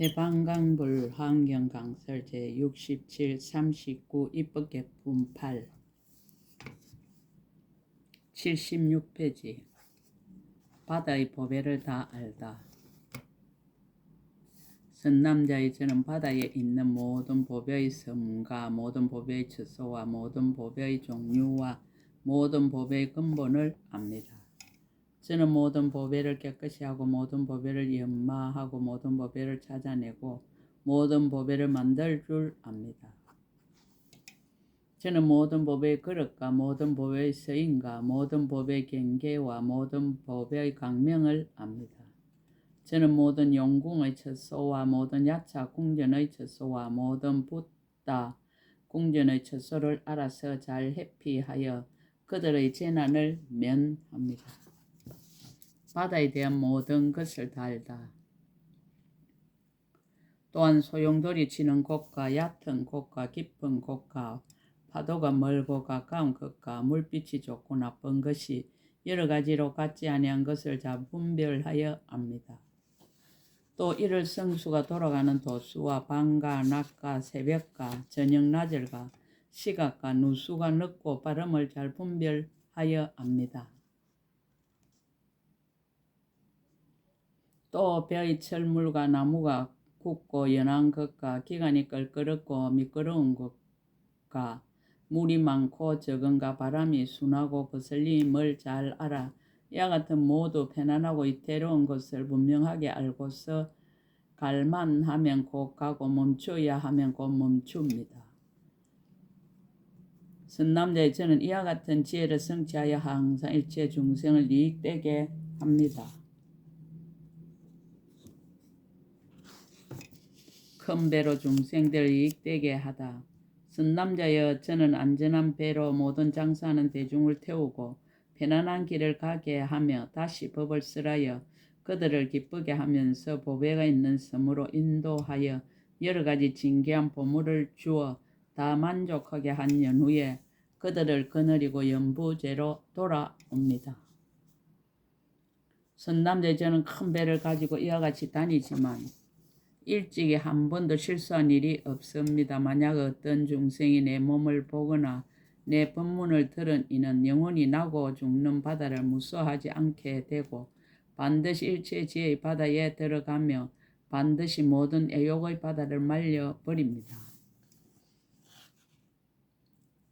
대방강불 환경 강설 제67 39 입법 개품 8 76페이지 바다의 보배를 다 알다. 선남자의 저는 바다에 있는 모든 보배의 섬과 모든 보배의 처소와 모든 보배의 종류와 모든 보배의 근본을 압니다. 저는 모든 보배를 깨끗이 하고 모든 보배를 연마하고 모든 보배를 찾아내고 모든 보배를 만들 줄 압니다. 저는 모든 보배의 그릇과 모든 보배의 서인과 모든 보배의 경계와 모든 보배의 강명을 압니다. 저는 모든 용궁의 처소와 모든 야차 궁전의 처소와 모든 붓다 궁전의 처소를 알아서 잘 회피하여 그들의 재난을 면합니다. 바다에 대한 모든 것을 다 알다. 또한 소용돌이 치는 곳과 얕은 곳과 깊은 곳과 파도가 멀고 가까운 것과 물빛이 좋고 나쁜 것이 여러 가지로 같지 아니한 것을 잘 분별하여 압니다. 또 이를 성수가 돌아가는 도수와 밤과 낮과 새벽과 저녁 낮을과 시각과 누수가 늦고 빠름을 잘 분별하여 압니다. 또 벼의 철물과 나무가 굵고 연한 것과 기간이 껄끄럽고 미끄러운 것과 물이 많고 적은가 바람이 순하고 거슬림을 잘 알아 이와 같은 모두 편안하고 이태로운 것을 분명하게 알고서 갈만 하면 곧 가고 멈춰야 하면 곧 멈춥니다. 선남자의 저는 이와 같은 지혜를 성취하여 항상 일체 중생을 이익되게 합니다. 큰 배로 중생들 이익되게 하다. 선남자여 저는 안전한 배로 모든 장사하는 대중을 태우고 편안한 길을 가게 하며 다시 법을 쓰라여 그들을 기쁘게 하면서 보배가 있는 섬으로 인도하여 여러 가지 진귀한 보물을 주어 다 만족하게 한 연후에 그들을 거느리고 연부제로 돌아옵니다. 선남자 저는 큰 배를 가지고 이와 같이 다니지만 일찍이 한 번도 실수한 일이 없습니다. 만약 어떤 중생이 내 몸을 보거나 내 법문을 들은 이는 영원히 나고 죽는 바다를 무서워하지 않게 되고 반드시 일체 지혜의 바다에 들어가며 반드시 모든 애욕의 바다를 말려버립니다.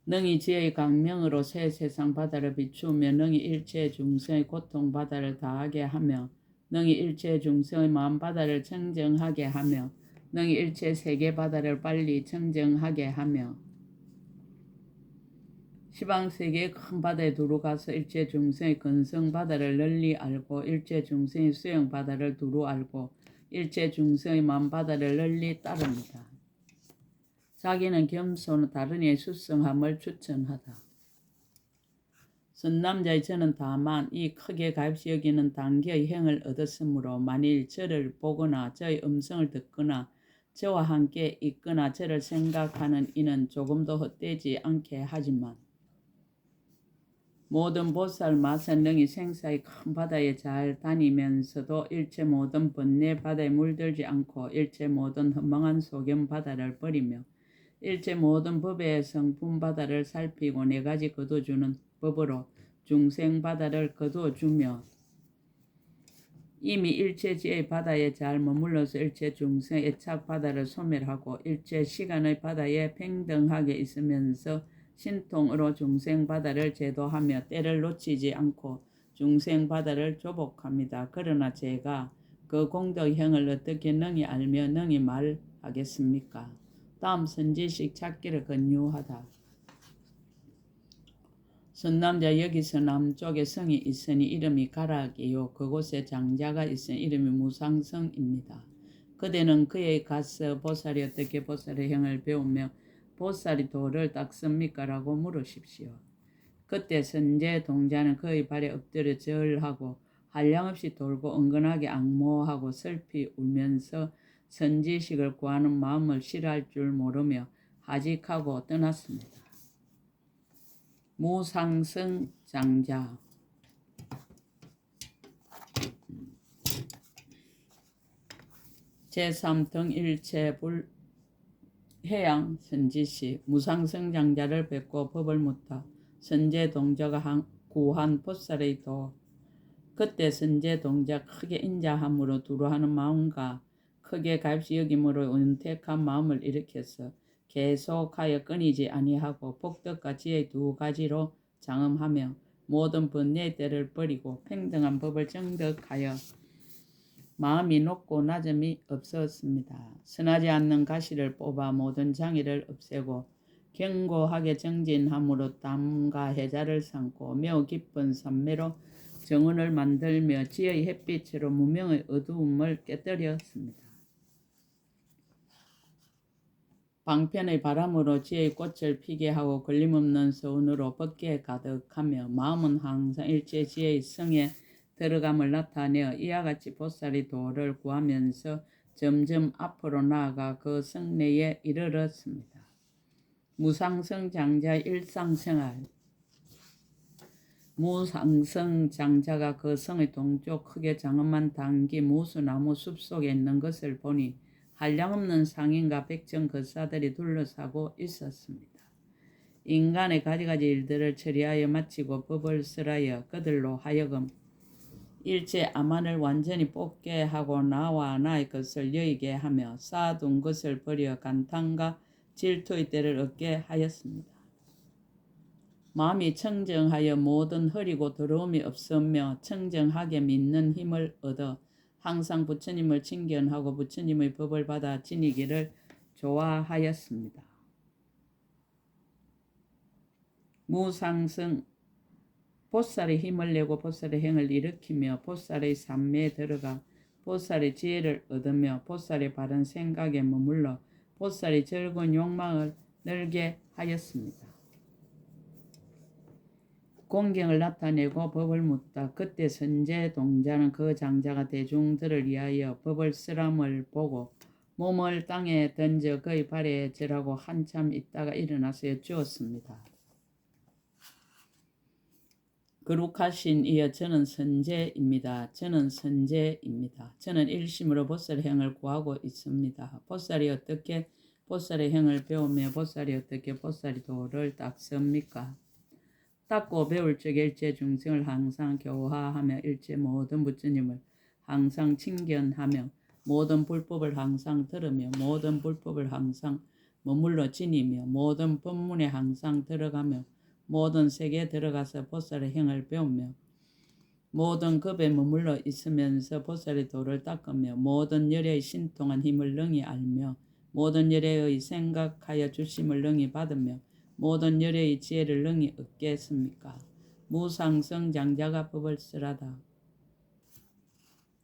능히 지혜의 강명으로 새 세상 바다를 비추며 능히 일체 중생의 고통 바다를 다하게 하며 능히 일체 중생의 마음 바다를 청정하게 하며 능히 일체 세계 바다를 빨리 청정하게 하며 시방 세계의 큰 바다에 두루 가서 일체 중생의 근성 바다를 널리 알고 일체 중생의 수영 바다를 두루 알고 일체 중생의 마음 바다를 널리 따릅니다. 자기는 겸손 다른 이의 수성함을 추천하다. 선남자의 저는 다만 이 크게 값이 여기는 단계의 행을 얻었으므로 만일 저를 보거나 저의 음성을 듣거나 저와 함께 있거나 저를 생각하는 이는 조금도 헛되지 않게 하지만 모든 보살 마선능이 생사의 큰 바다에 잘 다니면서도 일체 모든 번뇌 바다에 물들지 않고 일체 모든 허망한 소견 바다를 버리며 일체 모든 법의 성품 바다를 살피고 네 가지 거둬주는 법으로 중생 바다를 거두어 주며 이미 일체지의 바다에 잘 머물러서 일체 중생 애착 바다를 소멸하고 일체 시간의 바다에 평등하게 있으면서 신통으로 중생 바다를 제도하며 때를 놓치지 않고 중생 바다를 조복합니다. 그러나 제가 그 공덕형을 어떻게 능히 알며 능히 말하겠습니까? 다음 선지식 찾기를 권유하다. 선남자 여기서 남쪽에 성이 있으니 이름이 가락이요 그곳에 장자가 있으니 이름이 무상성입니다. 그대는 그의 가서 보살이 어떻게 보살의 형을 배우며 보살이 도를 닦습니까? 라고 물으십시오. 그때 선제 동자는 그의 발에 엎드려 절하고 한량없이 돌고 은근하게 악모하고 슬피 울면서 선지식을 구하는 마음을 싫어할 줄 모르며 하직하고 떠났습니다. 무상승 장자 제3 등 일체 불 해양 선지시 무상성 장자를 뵙고 법을 묻다. 선제 동자가 한, 구한 보살의 도 그때 선제 동자 크게 인자함으로 두루하는 마음과 크게 갈시 여김으로 은택한 마음을 일으켜서 계속하여 끊이지 아니하고 지혜 두 가지로 장엄하며 모든 번뇌의 때를 버리고 평등한 법을 정득하여 마음이 높고 낮음이 없었습니다. 선하지 않는 가시를 뽑아 모든 장애를 없애고 견고하게 정진함으로 땀과 해자를 삼고 매우 깊은 산매로 정원을 만들며 지의 햇빛으로 무명의 어두움을 깨뜨렸습니다. 방편의 바람으로 지의 꽃을 피게 하고 걸림없는 서운으로 벗게 가득하며 마음은 항상 일제 지의 성에 들어감을 나타내어 이와 같이 보살이 도를 구하면서 점점 앞으로 나아가 그 성내에 이르렀습니다. 무상성 장자 일상생활 무상성 장자가 그 성의 동쪽 크게 장엄한 단기 무수나무 숲속에 있는 것을 보니 한량없는 상인과 백정 거사들이 둘러싸고 있었습니다. 인간의 가지가지 일들을 처리하여 마치고 법을 쓰라여 그들로 하여금 일체 아만을 완전히 뽑게 하고 나와 나의 것을 여의게 하며 쌓아둔 것을 버려 간탄과 질투의 때를 얻게 하였습니다. 마음이 청정하여 모든 흐리고 더러움이 없으며 청정하게 믿는 힘을 얻어 항상 부처님을 친견하고 부처님의 법을 받아 지니기를 좋아하였습니다. 무상승 보살의 힘을 내고 보살의 행을 일으키며 보살의 삶에 들어가 보살의 지혜를 얻으며 보살의 바른 생각에 머물러 보살의 즐거운 욕망을 늘게 하였습니다. 공경을 나타내고 법을 묻다. 그때 선제 동자는 그 장자가 대중들을 위하여 법을 쓰람을 보고 몸을 땅에 던져 그의 발에 절하고 한참 있다가 일어나서 여쭈었습니다. 거룩하신 이여 저는 선제입니다. 저는 선제입니다. 저는 일심으로 보살의 행을 구하고 있습니다. 보살이 어떻게 보살의 행을 배우며 보살이 어떻게 보살이 도를 닦습니까? 닦고 배울 적 일체 중생을 항상 교화하며 일체 모든 부처님을 항상 친견하며 모든 불법을 항상 들으며 모든 불법을 항상 머물러 지니며 모든 법문에 항상 들어가며 모든 세계에 들어가서 보살의 행을 배우며 모든 급에 머물러 있으면서 보살의 도를 닦으며 모든 열의 신통한 힘을 능히 알며 모든 열의 생각하여 주심을 능히 받으며 모든 열의 지혜를 능히 얻겠습니까? 무상성 장자가 법을 쓰라다.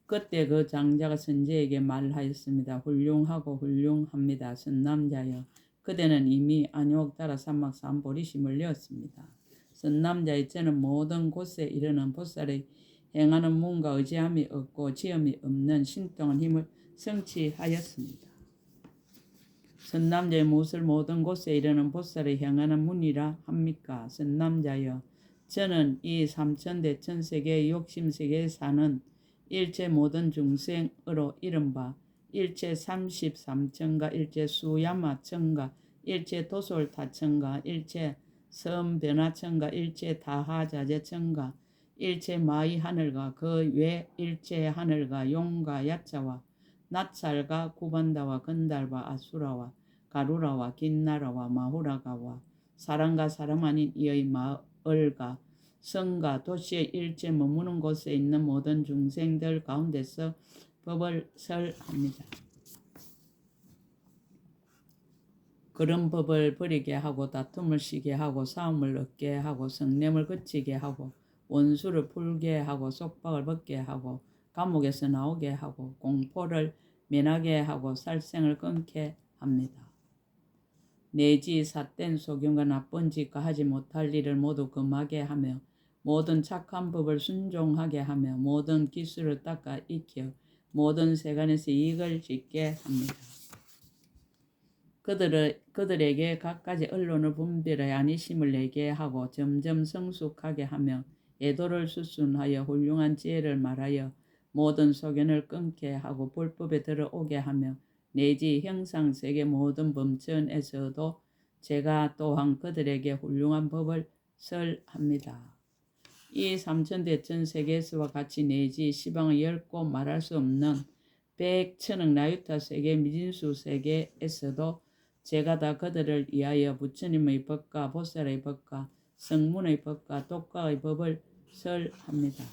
그때 그 장자가 선제에게 말하였습니다. 훌륭하고 훌륭합니다. 선남자여 그대는 이미 안욕 따라 산막 산보리심을 내었습니다. 선남자의 저는 모든 곳에 이르는 보살의 행하는 문과 의지함이 없고 지음이 없는 신통한 힘을 성취하였습니다. 선남자의 무엇을 모든 곳에 이르는 보살의 향하는 문이라 합니까? 선남자여 저는 이 삼천대 천세계의 욕심세계에 사는 일체 모든 중생으로 이른바 일체 삼십삼천가 일체 수야마천가 일체 도솔타천가 일체 섬변화천가 일체 다하자재천가 일체 마이 하늘과 그 외 일체 하늘과 용과 야자와 낫살과 구반다와 건달과 아수라와 가루라와 긴나라와 마후라가와 사람과 사람 아닌 이의 마을과 성과 도시의 일체 머무는 곳에 있는 모든 중생들 가운데서 법을 설합니다. 그런 법을 버리게 하고 다툼을 쉬게 하고 싸움을 얻게 하고 성냄을 그치게 하고 원수를 풀게 하고 속박을 벗게 하고 감옥에서 나오게 하고 공포를 면하게 하고 살생을 끊게 합니다. 내지 삿된 소경과 나쁜 짓과 하지 못할 일을 모두 금하게 하며 모든 착한 법을 순종하게 하며 모든 기술을 닦아 익혀 모든 세간에서 이익을 짓게 합니다. 그들을, 그들에게 갖가지 언론을 분별하여 안심을 내게 하고 점점 성숙하게 하며 애도를 수순하여 훌륭한 지혜를 말하여 모든 소견을 끊게 하고 불법에 들어오게 하며 내지 형상 세계 모든 범천에서도 제가 또한 그들에게 훌륭한 법을 설합니다. 이 삼천대천 세계에서와 같이 내지 시방의 열고 말할 수 없는 백천억 나유타 세계 미진수 세계에서도 제가 다 그들을 위하여 부처님의 법과 보살의 법과 성문의 법과 독가의 법을 설합니다.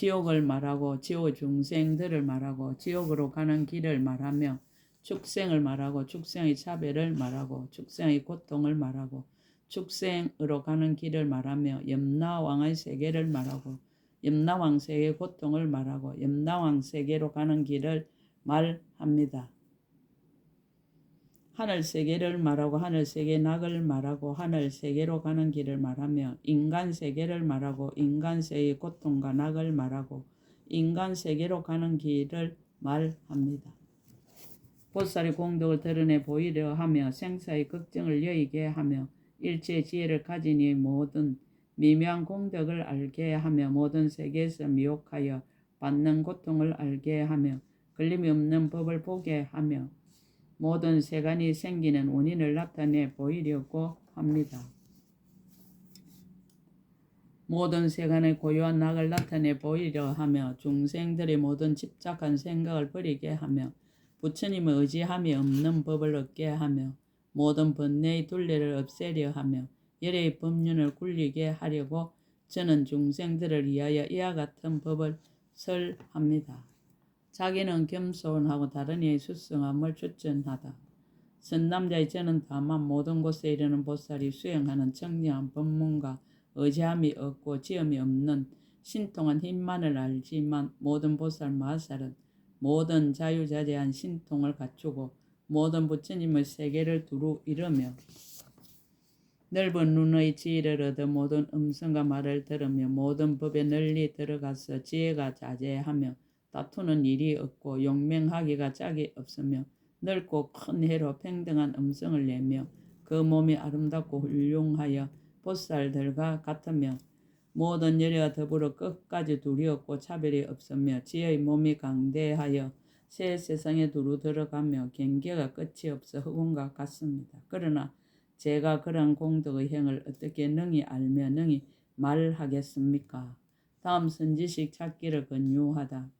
지옥을 말하고 지옥 중생들을 말하고 지옥으로 가는 길을 말하며 축생을 말하고 축생의 차별을 말하고 축생의 고통을 말하고 축생으로 가는 길을 말하며 염라왕의 세계를 말하고 염라왕 세계의 고통을 말하고 염라왕 세계로 가는 길을 말합니다. 하늘 세계를 말하고 하늘 세계 낙을 말하고 하늘 세계로 가는 길을 말하며 인간 세계를 말하고 인간 세계의 고통과 낙을 말하고 인간 세계로 가는 길을 말합니다. 보살의 공덕을 드러내 보이려 하며 생사의 걱정을 여의게 하며 일체 지혜를 이 모든 미묘한 공덕을 알게 하며 모든 세계에서 미혹하여 받는 고통을 알게 하며 걸림이 없는 법을 보게 하며 모든 세간이 생기는 원인을 나타내 보이려고 합니다. 모든 세간의 고요한 낙을 나타내 보이려 하며 중생들의 모든 집착한 생각을 버리게 하며 부처님의 의지함이 없는 법을 얻게 하며 모든 번뇌의 둘레를 없애려 하며 열의 법륜을 굴리게 하려고 저는 중생들을 위하여 이와 같은 법을 설합니다. 자기는 겸손하고 다른 이의 수성함을 추천하다. 선남자의 저는 다만 모든 곳에 이르는 보살이 수행하는 청량한 법문과 의지함이 없고 지음이 없는 신통한 힘만을 알지만 모든 보살 마살은 모든 자유자재한 신통을 갖추고 모든 부처님의 세계를 두루 이루며 넓은 눈의 지혜를 얻어 모든 음성과 말을 들으며 모든 법에 널리 들어가서 지혜가 자제하며 다투는 일이 없고 용맹하기가 짝이 없으며 넓고 큰 해로 평등한 음성을 내며 그 몸이 아름답고 훌륭하여 보살들과 같으며 모든 열애와 더불어 끝까지 없고 차별이 없으며 지혜의 몸이 강대하여 새 세상에 두루 들어가며 경계가 끝이 없어 흑운과 같습니다. 그러나 제가 그런 공덕의 행을 어떻게 능히 알며 능히 말하겠습니까? 다음 선지식 찾기를 권유하다.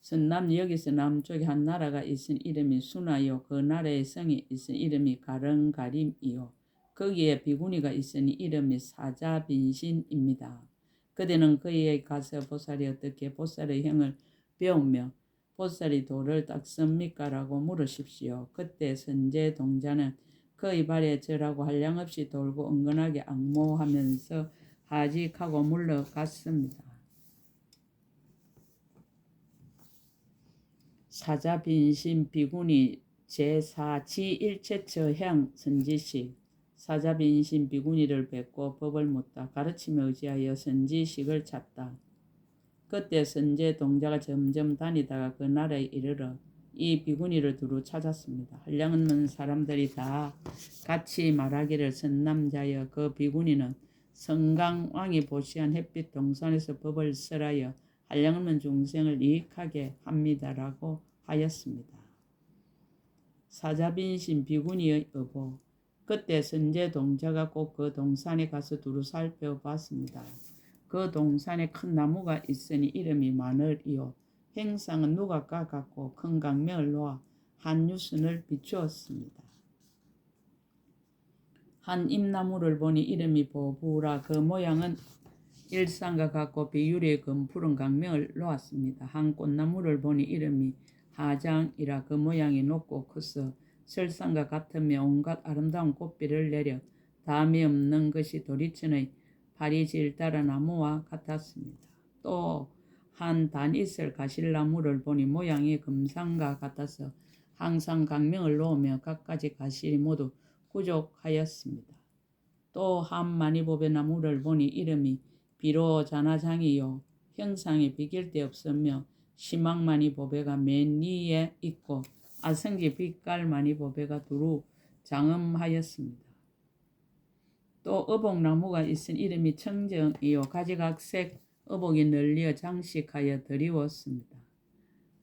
선남 여기서 남쪽에 한 나라가 있은 이름이 순하요 그 나라의 성이 있은 이름이 가릉가림이요 거기에 비구니가 있으니 이름이 사자빈신입니다. 그대는 그에게 가서 보살이 어떻게 보살의 형을 배우며 보살이 돌을 닦습니까? 라고 물으십시오. 그때 선제 동자는 그의 발에 절하고 한량없이 돌고 은근하게 악모하면서 하직하고 물러갔습니다. 사자 빈신 비구니 제4지 일체처향 선지식 사자 빈신 비구니를 뵙고 법을 묻다 가르침에 의지하여 선지식을 찾다. 그때 선제 동자가 점점 다니다가 그 나라에 이르러 이 비구니를 두루 찾았습니다. 한량없는 사람들이 다 같이 말하기를 선남자여 그 비구니는 성강왕이 보시한 햇빛 동산에서 법을 설하여 한량없는 중생을 이익하게 합니다라고 하였습니다. 사자빈신 비구니의 어보 그때 선제 동자가 꼭 그 동산에 가서 두루 살펴봤습니다. 그 동산에 큰 나무가 있으니 이름이 마늘이요. 행상은 누가 깎았고 큰 강명을 놓아 한 유순을 비추었습니다. 한 잎나무를 보니 이름이 보부라 그 모양은 일상과 같고 비율의 금 푸른 강명을 놓았습니다. 한 꽃나무를 보니 이름이 하장이라 그 모양이 높고 커서 설상과 같으며 온갖 아름다운 꽃비를 내려 담이 없는 것이 도리천의 파리질 따라 나무와 같았습니다. 또 한 단이슬 가실나무를 보니 모양이 금상과 같아서 항상 강명을 놓으며 갖가지 가실이 모두 부족하였습니다. 또 한 마니보배 나무를 보니 이름이 비로 자나장이요 형상이 비길 데 없으며 시망마니 보배가 맨 위에 있고 아성지 빛깔마니 보배가 두루 장엄하였습니다. 또 어복나무가 있은 이름이 청정이요 가지각색 어복이 널리어 장식하여 드리웠습니다.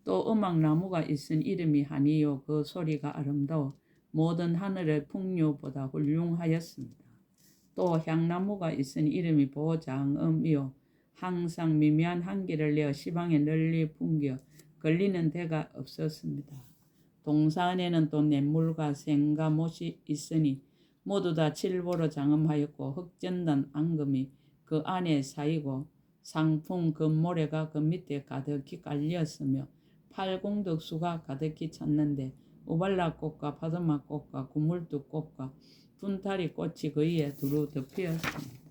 또 음악나무가 있은 이름이 하니요 그 소리가 아름다워 모든 하늘의 풍류보다 훌륭하였습니다. 또 향나무가 있은 이름이 보장음이요 항상 미미한 향기를 내어 시방에 널리 풍겨 걸리는 데가 없었습니다. 동산에는 또 냇물과 생과 못이 있으니 모두 다 칠보로 장음하였고 흑전단 앙금이 그 안에 사이고 상풍 금모래가 그 밑에 가득히 깔렸으며 팔공덕수가 가득히 찼는데 우발라꽃과 파드마꽃과 구물두꽃과 분타리 꽃이 그 위에 두루 덮였습니다.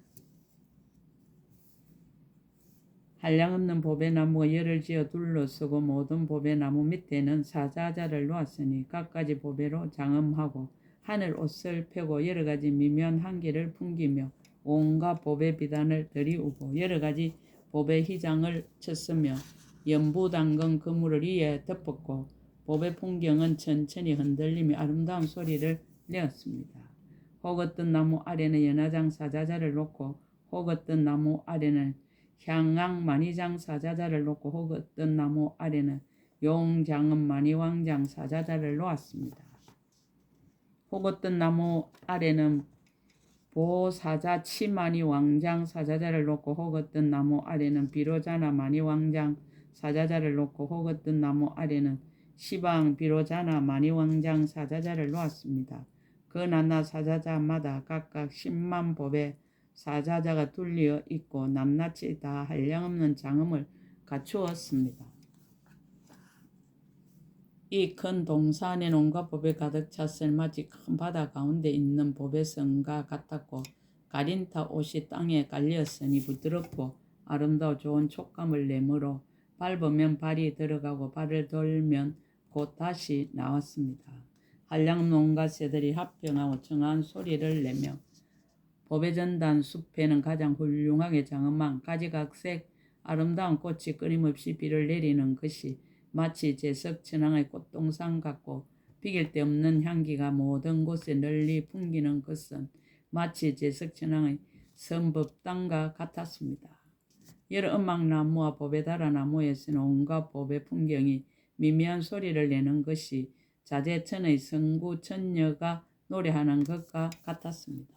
한량없는 보배나무가 열을 지어 둘러서고 모든 보배나무 밑에는 사자자를 놓았으니 갖가지 보배로 장엄하고 하늘 옷을 펴고 여러 가지 미묘한 향기를 풍기며 온갖 보배 비단을 들이우고 여러 가지 보배 휘장을 쳤으며 연부 담근 그물을 위에 덮었고 보배 풍경은 천천히 흔들리며 아름다운 소리를 내었습니다. 혹 어떤 나무 아래는 연화장 사자자를 놓고 혹 어떤 나무 아래는 향앙 만이장 사자자를 놓고 혹어떤 나무 아래는 용장은 만이왕장 사자자를 놓았습니다. 혹어떤 나무 아래는 보사자 치마니 왕장 사자자를 놓고 혹어떤 나무 아래는 비로자나 마니 왕장 사자자를 놓고 혹어떤 나무 아래는 시방 비로자나 마니 왕장 사자자를 놓았습니다. 그 나나 사자자마다 각각 10만 법의 사자자가 둘리어 있고 낱낱이 다 한량없는 장음을 갖추었습니다. 이 큰 동산에 온갖 법에 가득 찼을 마치 큰 바다 가운데 있는 법의 성과 같았고 가린타 옷이 땅에 깔렸으니 부드럽고 아름다워 좋은 촉감을 내므로 밟으면 발이 들어가고 발을 돌면 곧 다시 나왔습니다. 한량 농가 새들이 합병하고 청한 소리를 내며 법의 전단 숲에는 가장 훌륭하게 장엄한 가지각색 아름다운 꽃이 끊임없이 비를 내리는 것이 마치 제석 천왕의 꽃동산 같고 비길 데 없는 향기가 모든 곳에 널리 풍기는 것은 마치 제석 천왕의 선법당과 같았습니다. 여러 음악나무와 보배다라 나무에서는 온갖 보배 풍경이 미미한 소리를 내는 것이 자제천의 성구 천녀가 노래하는 것과 같았습니다.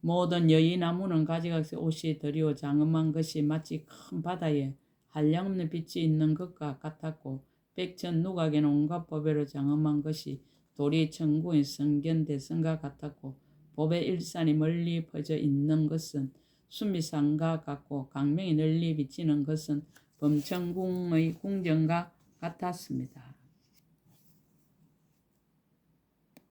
모든 여의 나무는 가지각색 옷이 드리워 장엄한 것이 마치 큰 바다에 한량없는 빛이 있는 것과 같았고 백천 누각에는 온갖 보배로 장엄한 것이 도리 천구의 성견 대성과 같았고 보배 일산이 멀리 퍼져 있는 것은 수미산과 같고 강명이 널리 비치는 것은 범천궁의 궁전과 같았습니다.